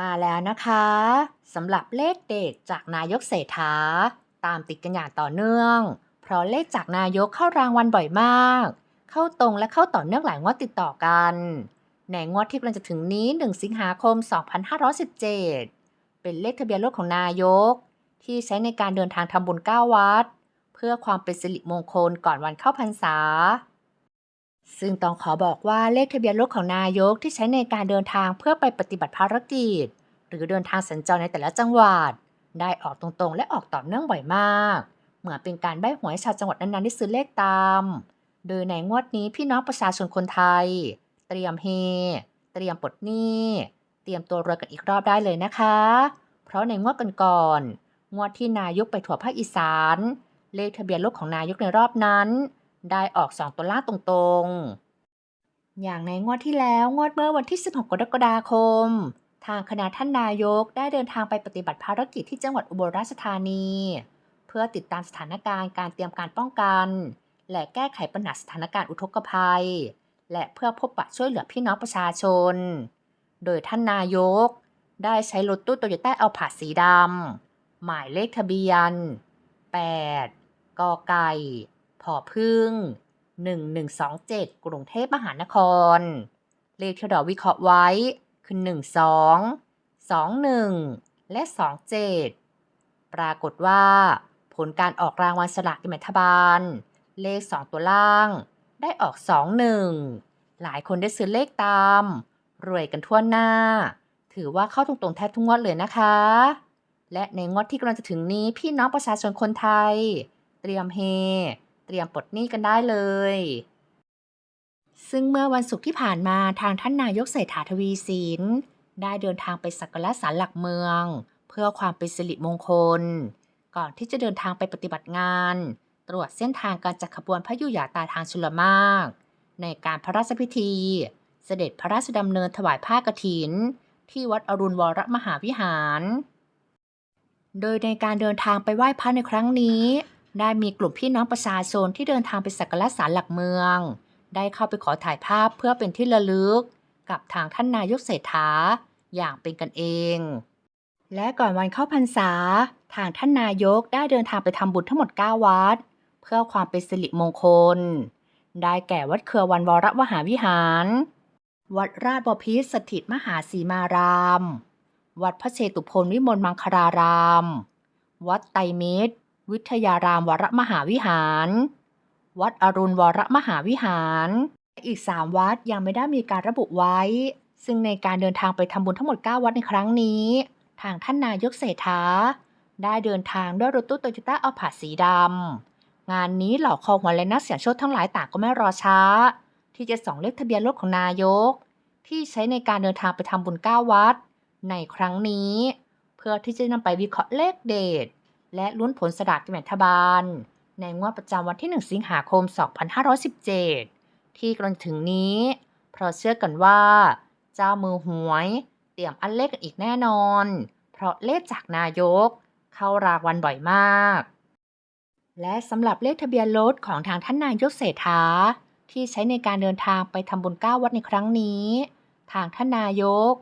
มาแล้วนะคะสำหรับเลขเด็ดจากนายกเศรษฐา ตามติดกันอย่างต่อเนื่อง เพราะเลขจากนายกเข้ารางวัลบ่อยมาก เข้าตรงและเข้าต่อเนื่องหลายงวดติดต่อกัน ในงวดที่กำลังจะถึงนี้ 1 สิงหาคม 2517 เป็นเลขทะเบียนรถของนายก ที่ใช้ในการเดินทางทำบุญ 9 วัด เพื่อความเป็นสิริมงคลก่อนวันเข้าพรรษา ซึ่งต้องขอบอกว่าเลขทะเบียนรถของนายกที่ใช้ในการเดินทางเพื่อไปปฏิบัติภารกิจ หรือเดินทางสัญจรในแต่ละจังหวัด ได้ออกตรงๆ และออกต่อเนื่องบ่อยมาก เหมือนเป็นการใบ้หวยชาวจังหวัดนั้นๆได้ซื้อเลขตาม โดยในงวดนี้พี่น้องประชาชนคนไทย เตรียมเฮ เตรียมปลดหนี้ เตรียมตัวรวยกันอีกรอบได้เลยนะคะ เพราะในงวดก่อนๆงวดที่นายกไปถั่วภาคอีสาน เลขทะเบียนรถของนายกในรอบนั้น ได้ออก 2 ตัวล่างตรงๆ อย่างในงวดที่แล้วงวดเมื่อวันที่ 16 กรกฎาคม ทางคณะท่านนายกได้เดินทางไปปฏิบัติภารกิจที่จังหวัดอุบลราชธานี เพื่อติดตามสถานการณ์การเตรียมการป้องกัน และแก้ไขปัญหาสถานการณ์อุทกภัย และเพื่อพบปะช่วยเหลือพี่น้องประชาชน โดยท่านนายก ได้ใช้รถตู้โตโยต้าเอัลพาสีดำหมายเลขทะเบียน 8กไก่ ผอพึ่ง 1127 กรุงเทพมหานคร เลขที่เราวิเคราะห์ไว้คือ 12 21 และ 27 ปรากฏว่า ผลการออกรางวัลสลากกินแบ่งรัฐบาล เลข 2 ตัวล่าง ได้ออก 21 หลายคนได้ซื้อเลขตาม รวยกันทั่วหน้า ถือว่าเข้าตรงๆแทบทุกงวดเลยนะคะ และในงวดที่กำลังจะถึงนี้พี่น้องประชาชนคนไทย เตรียมเฮ เตรียมปลดหนี้กันได้เลย ซึ่งเมื่อวันศุกร์ที่ผ่านมาทางท่านนายกเศรษฐาทวีสินได้เดินทางไปสักการะศาลหลักเมือง เพื่อความเป็นสิริมงคล ก่อนที่จะเดินทางไปปฏิบัติงาน ตรวจเส้นทางการจัดขบวนพระยุยาตาทางชลมาก ในการพระราชพิธี เสด็จพระราชดำเนินถวายผ้ากฐิน ที่วัดอรุณวรมหาวิหาร โดยในการเดินทางไปไหว้พระในครั้งนี้ ได้มีกลุ่มพี่น้องประชาชนที่เดินทางไปสักการะศาลหลักเมือง ได้เข้าไปขอถ่ายภาพเพื่อเป็นที่ระลึก กับทางท่านนายกเศรษฐา อย่างเป็นกันเอง และก่อนวันเข้าพรรษา ทางท่านนายกได้เดินทางไปทำบุญทั้งหมด 9 วัด เพื่อความเป็นสิริมงคล ได้แก่วัดเครือวันวรมหาวิหาร วัดราชบพิตรสถิตมหาสีมาราม วัดพระเชตุพนวิมลมังคลาราม วัดไตรมิตร วิทยารามวรมหาวิหาร วัดอรุณวรมหาวิหาร อีก 3 วัดยังไม่ได้มีการระบุไว้ ซึ่งในการเดินทางไปทำบุญทั้งหมด 9 วัดในครั้งนี้ ทางท่านนายกเศรษฐา ได้เดินทางด้วยรถตู้โตโยต้าอัลพาสีดำงานนี้เหล่าคอหวยและนักเสี่ยงโชคทั้งหลายต่างก็ไม่รอช้า ที่จะส่องเลขทะเบียนรถของนายก ที่ใช้ในการเดินทางไปทำบุญ 9 วัด ในครั้งนี้ เพื่อที่จะนำไปวิเคราะห์เลขเด็ด และลุ้นผลสลากกินแบ่งรัฐบาล ในงวดประจำวันที่ 1 สิงหาคม 2517 ที่กำลังถึงนี้ เพราะเชื่อกันว่า เจ้ามือหวย เตรียมอันเลขกันอีกแน่นอน เพราะเลขจากนายก เข้ารางวัลบ่อยมาก และสำหรับเลขทะเบียนรถของทางท่านนายกเศรษฐาที่ใช้ในการเดินทางไปทำบุญ9วัดในครั้งนี้ ทางท่านนายก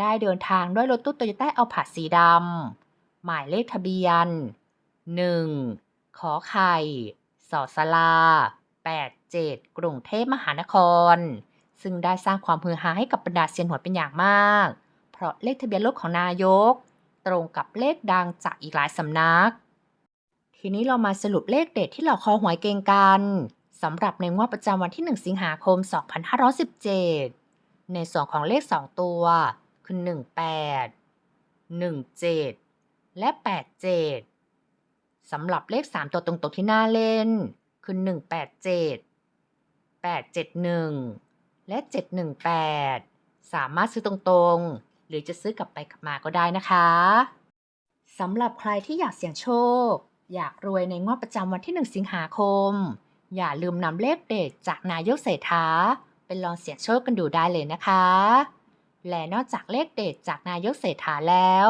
ได้เดินทางด้วยรถตู้โตโยต้าอัลพาสีดำ หมายเลขทะเบียน 1 ขอไข่สอสลา 87 กรุงเทพมหานคร ซึ่งได้สร้างความฮือฮาให้กับบรรดาเซียนหวยเป็นอย่างมาก เพราะเลขทะเบียนรถของนายก ตรงกับเลขดังจากอีกหลายสำนัก ทีนี้เรามาสรุปเลขเด็ดที่เหล่าคอหวยเก่งกันสำหรับในงวดประจำวันที่ 1 สิงหาคม 2517 ในส่วนของเลข 2 ตัวคือ 18 17 และ 87 สำหรับเลข 3 ตัวตรงๆที่น่าเล่น คือ 187 871 และ 718 สามารถซื้อตรงๆ หรือจะซื้อกลับไปกลับมาก็ได้นะคะสำหรับใครที่อยากเสี่ยงโชค อยากรวยในงวดประจำวันที่ 1 สิงหาคม อย่าลืมนำเลขเด็ดจากนายกเศรษฐาเป็นลองเสี่ยงโชคกันดูได้เลยนะคะ และนอกจากเลขเด็ดจากนายกเศรษฐาแล้ว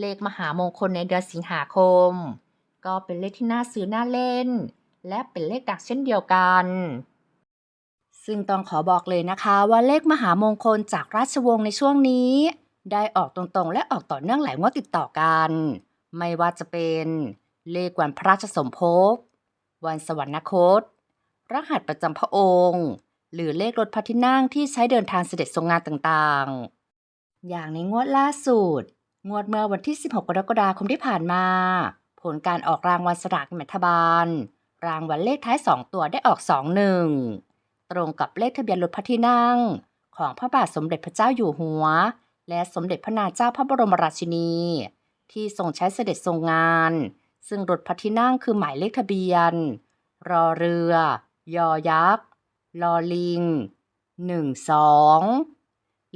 เลขมหามงคลในเดือนสิงหาคม ก็เป็นเลขที่น่าซื้อน่าเล่น และเป็นเลขดังเช่นเดียวกัน ซึ่งต้องขอบอกเลยนะคะว่าเลขมหามงคลจากราชวงศ์ในช่วงนี้ ได้ออกตรงๆ และออกต่อเนื่องหลายงวดติดต่อกัน ไม่ว่าจะเป็นเลขวันพระราชสมภพ วันสวรรคต รหัสประจำพระองค์ หรือเลขรถพระที่นั่งที่ใช้เดินทางเสด็จทรงงานต่างๆ อย่างในงวดล่าสุด งวดเมื่อวันที่ 16 กรกฎาคมที่ผ่านมา ผลการออกรางวัลสลากกินแบ่งรัฐบาล รางวัลเลขท้าย 2 ตัวได้ออก 21 ตรงกับเลขทะเบียนรถพระที่นั่ง ของพระบาทสมเด็จพระเจ้าอยู่หัว และสมเด็จพระนางเจ้าพระบรมราชินี ที่ทรงใช้เสด็จทรงงาน ซึ่งรถพระที่นั่งคือหมายเลขทะเบียน รอเรือ ยอยักษ์ลอลิงหนึ่งสอง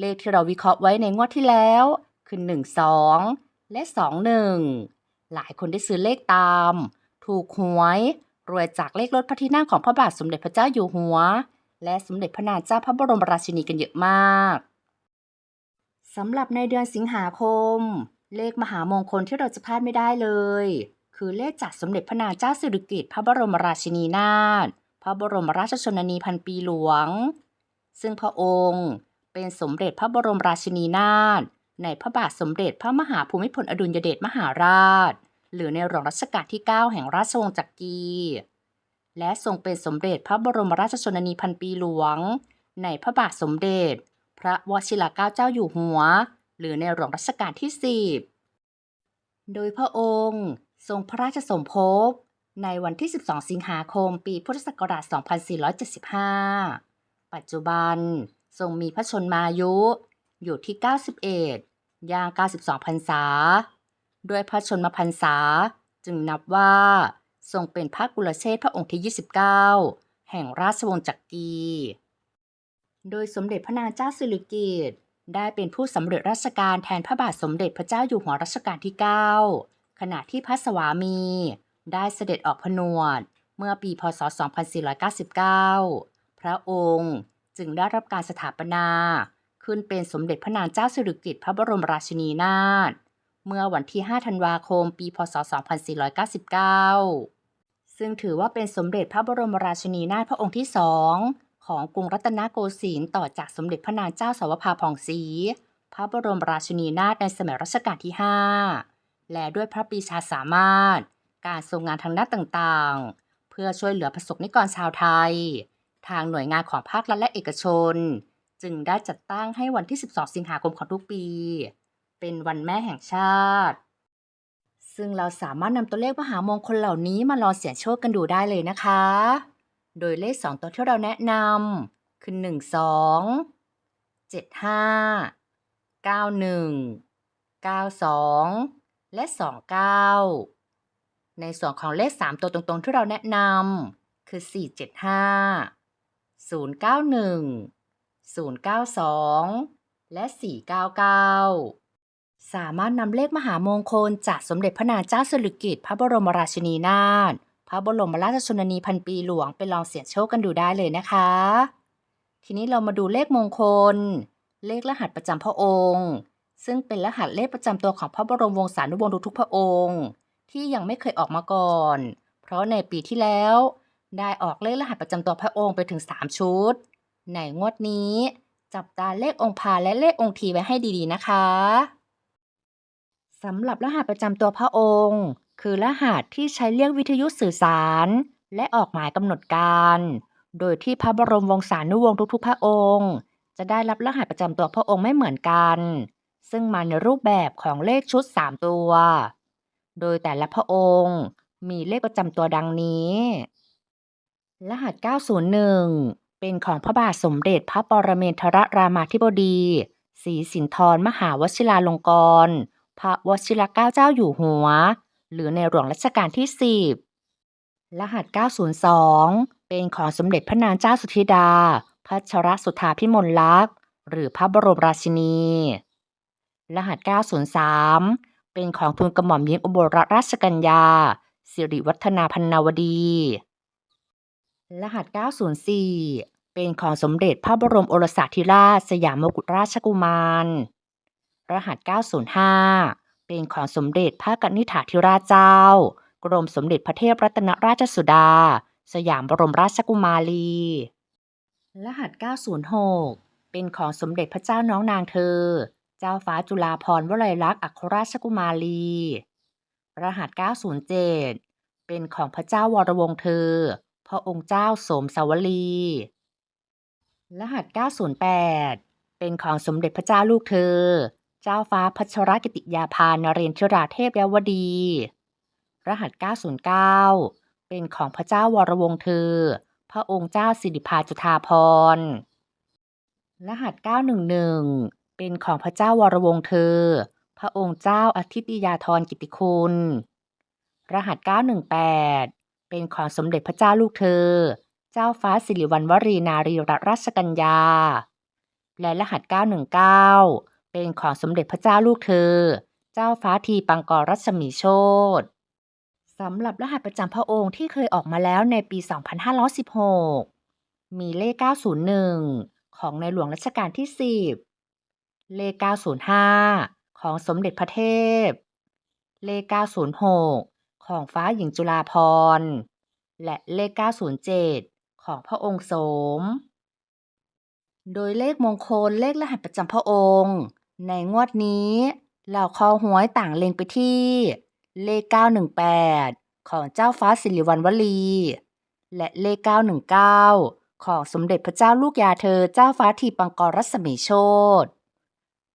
เลขที่เราวิเคราะห์ไว้ในงวดที่แล้ว คือหนึ่งสองและสองหนึ่งหลายคนได้ซื้อเลขตาม ถูกหวย รวยจากเลขรถพระที่นั่งของพระบาทสมเด็จพระเจ้าอยู่หัว และสมเด็จพระนางเจ้าพระบรมราชินีกันเยอะมากสำหรับในเดือนสิงหาคม เลขมหามงคลที่เราจะพลาดไม่ได้เลย คือเลขจากสมเด็จพระนางเจ้าสิริกิติ์พระบรมราชินีนาถพระบรมราชชนนีพันปีหลวง ซึ่งพระองค์เป็นสมเด็จพระบรมราชินีนาถ ในพระบาทสมเด็จพระมหาภูมิพลอดุลยเดชมหาราช หรือในหลวงรัชกาลที่ 9 แห่งราชวงศ์จักรีและทรงเป็นสมเด็จพระบรมราชชนนีพันปีหลวง ในพระบาทสมเด็จ พระวชิรเกล้าเจ้าอยู่หัว หรือในหลวงรัชกาลที่ 10 โดยพระองค์ทรงพระราชสมภพในวันที่ 12 สิงหาคม ปีพุทธศักราช 2475 ปัจจุบันทรงมีพระชนมายุ อยู่ที่ 91 ย่าง 92 พรรษา ด้วยพระชนมพรรษา จึงนับว่า ทรงเป็นพระกุลเชษพระองค์ที่ 29 แห่งราชวงศ์จักรี โดยสมเด็จพระนางเจ้าสิริกิติ์ได้เป็นผู้สำเร็จราชการแทนพระบาทสมเด็จพระเจ้าอยู่หัวรัชกาลที่ 9 ขณะที่พระสวามี ได้เสด็จออกผนวด เมื่อปีพศ 2499 พระองค์จึงได้รับการสถาปนา ขึ้นเป็นสมเด็จพระนางเจ้าสิริกิติ์พระบรมราชินีนาถเมื่อวันที่ 5 ธันวาคม ปี พศ 2499 ซึ่งถือว่าเป็นสมเด็จพระบรมราชินีนาถพระองค์ที่สองของกรุงรัตนโกสินทร์ต่อจากสมเด็จพระนางเจ้าสาวภาผ่องศรีพระบรมราชินีนาถในสมัยรัชกาลที่ 5 และด้วยพระปีชาสามารถ การทรงงานทางด้านต่างๆ เพื่อช่วยเหลือประสบนิกรชาวไทย ทางหน่วยงานของภาครัฐและเอกชน จึงได้จัดตั้งให้วันที่ 12 สิงหาคมของทุกปี เป็นวันแม่แห่งชาติ ซึ่งเราสามารถนำตัวเลขมหามงคลเหล่านี้มาลองเสี่ยงโชคกันดูได้เลยนะคะ โดยเลข 2 ตัวที่เราแนะนำคือ 1 2 7 5 9 1 9 2 และ 2 9 ในส่วนของเลข 3 ตัวตรงๆ ที่เราแนะนำคือ 4 7 092 และ 499 สามารถนำเลขมหามงคลจากสมเด็จพระนางเจ้าสิริกิติ์พระบรมราชินีนาถพระบรมราชชนนีพันปีหลวงไปลองเสี่ยงโชคกันดูได้เลยนะคะ ทีนี้เรามาดูเลขมงคล เลขรหัสประจำพระองค์ ซึ่งเป็นรหัสเลขประจำตัวของพระบรมวงศานุวงศ์ทุกพระองค์ ที่ยังไม่เคยออกมาก่อน เพราะในปีที่แล้ว ได้ออกเลขรหัสประจำตัวพระองค์ไปถึง 3 ชุด ในงวดนี้ จับตาเลของค์พาและเลของค์ทีไว้ให้ดีๆนะคะสำหรับรหัสประจำตัวพระองค์ คือรหัสที่ใช้เรียกวิทยุสื่อสาร และออกหมายกำหนดการ โดยที่พระบรมวงศานุวงศ์ทุกๆ พระองค์ จะได้รับรหัสประจำตัวพระองค์ไม่เหมือนกัน ซึ่งมาในรูปแบบของเลขชุด 3 ตัว โดยแต่ละพระองค์มีเลขประจำตัวดังนี้ รหัส 901 เป็นของพระบาทสมเด็จพระปรเมนทรรามาธิบดีศรีสินธรมหาวชิราลงกรณ์พระวชิรเกล้าเจ้าอยู่หัว หรือในหลวงรัชกาลที่10รหัส 902 เป็นของสมเด็จพระนางเจ้าสุธิดา พัชรสุธาพิมลลักษณ์ หรือพระบรมราชินี รหัส 903 เป็นของทูลกระหม่อมหญิงอุบลรัตนราชกัญญา สิริวัฒนาพันนาวดี รหัส 904 เป็นของสมเด็จพระบรมโอรสาธิราชสยามกุฎราชกุมาร รหัส 905 เป็นของสมเด็จพระกนิษฐาธิราชเจ้า กรมสมเด็จพระเทพรัตนราชสุดา สยามบรมราชกุมารี รหัส 906 เป็นของสมเด็จพระเจ้าน้องนางเธอ เจ้าฟ้าจุฬาภรณ์วลัยลักษณ์อัครราชกุมารี รหัส 907 เป็นของพระเจ้าวรวงศ์เธอ พระองค์เจ้าโสมสาวลี รหัส 908 เป็นของสมเด็จพระเจ้าลูกเธอ เจ้าฟ้าพัชรกิติยาภานเรนทราเทพยวดี รหัส 909 เป็นของพระเจ้าวรวงเธอ พระองค์เจ้าสิริภาจุฑาภรณ์รหัส 911 เป็นของพระเจ้าวรวงเธอ พระองค์เจ้าอาทิตยาธรกิติคุณ รหัส 918 เป็นของสมเด็จพระเจ้าลูกเธอ เจ้าฟ้าสิริวัณวรีนารีรัตนราชกัญญา และรหัส 919 เป็นของสมเด็จพระเจ้าลูกเธอ เจ้าฟ้าทีปังกรรัศมีโชตสำหรับรหัสประจำพระองค์ที่เคยออกมาแล้วในปี 2516 มีเลข 901 ของในหลวงรัชกาลที่ 10 เลข 905 ของสมเด็จพระเทพ เลข 906 ของฟ้าหญิงจุฬาภรณ์และเลข 907 ของพระองค์โสม โดยเลขมงคลเลขรหัสประจำพระองค์ ในงวดนี้เหล่าคอหวยต่างเล็งไปที่เลข 918 ของเจ้าฟ้าสิริวัณวลี และเลข 919 ของสมเด็จพระเจ้าลูกยาเธอเจ้าฟ้าทีปังกรรัศมีโชต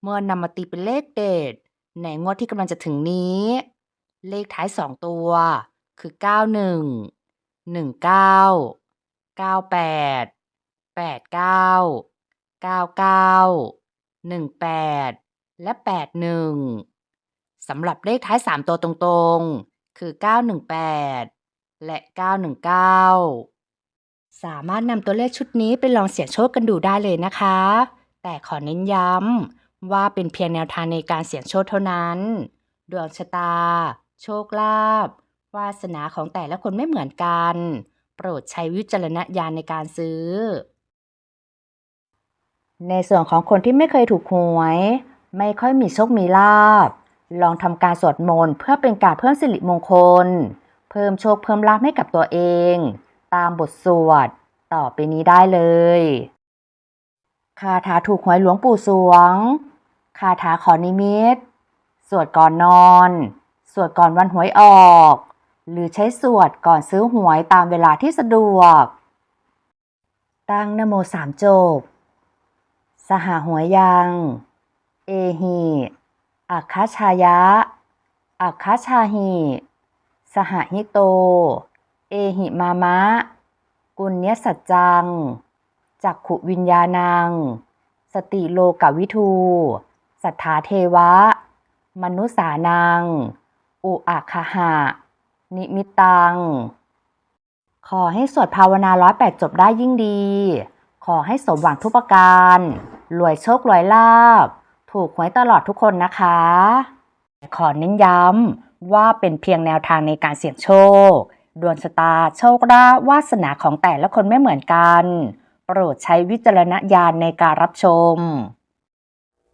เมื่อนำมาตีเป็นเลขเด็ดในงวดที่กำลังจะถึงนี้ เลขท้าย2ตัว คือ91 19 98 89 99 18และ81สำหรับเลขท้าย3ตัวตรงๆ คือ918และ919สามารถนำตัวเลขชุดนี้ไปลองเสี่ยงโชคกันดูได้เลยนะคะ แต่ขอเน้นย้ำว่าเป็นเพียงแนวทางในการเสี่ยงโชคเท่านั้น ดวงชะตา โชคลาภวาสนาของแต่ละคนไม่เหมือนกัน โปรดใช้วิจารณญาณในการซื้อ ในส่วนของคนที่ไม่เคยถูกหวย ไม่ค่อยมีโชคมีลาภลองทำการสวดมนต์เพื่อเป็นการเพิ่มสิริมงคล เพิ่มโชคเพิ่มลาภให้กับตัวเอง ตามบทสวดต่อไปนี้ได้เลยคาถาถูกหวยหลวงปู่สวง คาถาขอนิมิต สวดก่อนนอน สวดก่อนวันหวยออก หรือใช้สวดก่อนซื้อหวยตามเวลาที่สะดวก ตั้งนโมสามจบ สหหวยยัง เอหิอัคคชายะ อัคคชาหิสหหิโต เอหิมามะ กุญญสัจจัง จักขุวิญญาณัง สติโลกวิทู สัทธาเทวะ มนุสานัง อุอาคหะ นิมิตัง ขอให้สวดภาวนาร้อยแปดจบได้ยิ่งดี ขอให้สมหวังทุกประการ รวยโชครวยลาบ ถูกหวยตลอดทุกคนนะคะ ขอเน้นย้ำว่าเป็นเพียงแนวทางในการเสี่ยงโชค ดวงชะตาโชคลาภวาสนาของแต่ละคนไม่เหมือนกัน โปรดใช้วิจารณญาณในการรับชม